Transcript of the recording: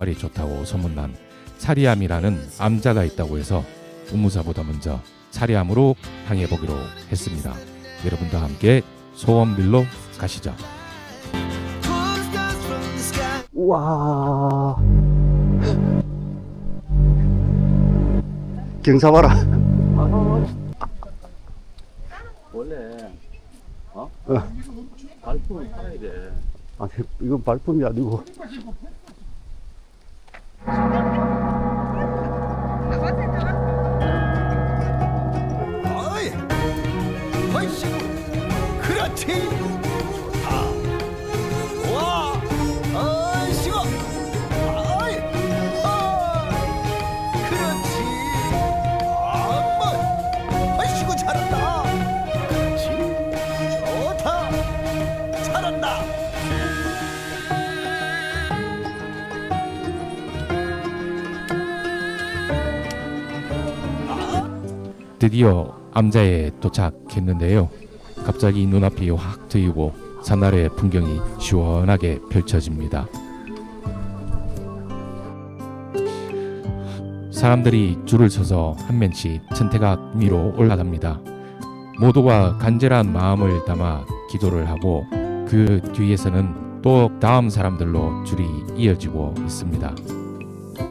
이빨이 좋다고 소문난 차리암이라는 암자가 있다고 해서 우무사보다 먼저 차리암으로 향해 보기로 했습니다. 여러분도 함께 소원빌로 가시죠. 우와. 경사 봐라. 원래 어? 어. 발품을 팔아야 돼. 아, 이건 발품이 아니고. 어이씨, 그렇지, 좋다. 와, 어이씨, 어이, 어, 그렇지. 아뭐, 어이씨고 잘한다. 그렇지, 좋다, 잘한다. 드디어 암자에 도착했는데요. 갑자기 눈앞이 확 트이고 산나라의 풍경이 시원하게 펼쳐집니다. 사람들이 줄을 서서 한 면씩 천태각 위로 올라갑니다. 모두가 간절한 마음을 담아 기도를 하고 그 뒤에서는 또 다음 사람들로 줄이 이어지고 있습니다.